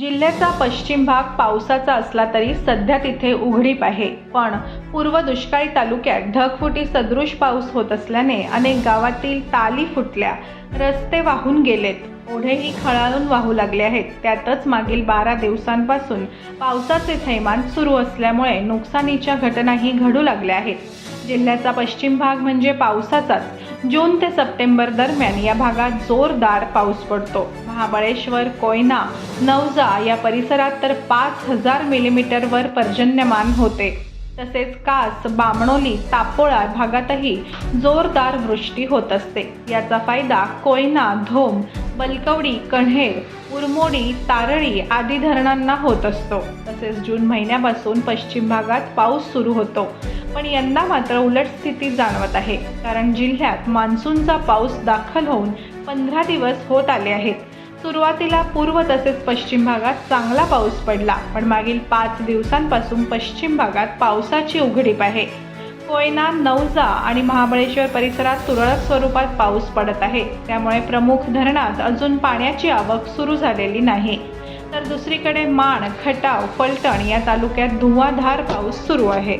जिल्ह्याचा पश्चिम भाग पावसाचा असला तरी सध्या तिथे उघडीप आहे. पण पूर्व दुष्काळी तालुक्यात ढगफुटी सदृश पाऊस होत असल्याने अनेक गावातील ताली फुटल्या. रस्ते वाहून गेलेत. ओढेही खळाळून वाहू लागले आहेत. त्यातच मागील बारा दिवसांपासून पावसाचे थैमान सुरू असल्यामुळे नुकसानीच्या घटनाही घडू लागल्या आहेत. जिल्ह्याचा पश्चिम भाग म्हणजे पावसाचाच. जून ते सप्टेंबर दरम्यान या भागात जोरदार पाऊस पडतो. महाबळेश्वर कोयना नवजा या परिसरात तर पाच हजार मिलीमीटरवर पर्जन्यमान होते. तसेच कास बामणोली तापोळा भागातही जोरदार वृष्टी होत असते. याचा फायदा कोयना धोम बलकवडी कण्हेर उरमोडी तारळी आदी धरणांना होत असतो. तसेच जून महिन्यापासून पश्चिम भागात पाऊस सुरू होतो. पण यंदा मात्र उलट स्थिती जाणवत आहे. कारण जिल्ह्यात मान्सूनचा पाऊस दाखल होऊन पंधरा दिवस होत आले आहेत. सुरुवातीला पूर्व तसेच पश्चिम भागात चांगला पाऊस पडला. पण मागील पाच दिवसांपासून पश्चिम भागात पावसाची उघडीप आहे. कोयना नवजा आणि महाबळेश्वर परिसरात तुरळक स्वरूपात पाऊस पडत आहे. त्यामुळे प्रमुख धरणात अजून पाण्याची आवक सुरू झालेली नाही. तर दुसरीकडे माण खटाव फलटण या तालुक्यात धुवाधार पाऊस सुरू आहे.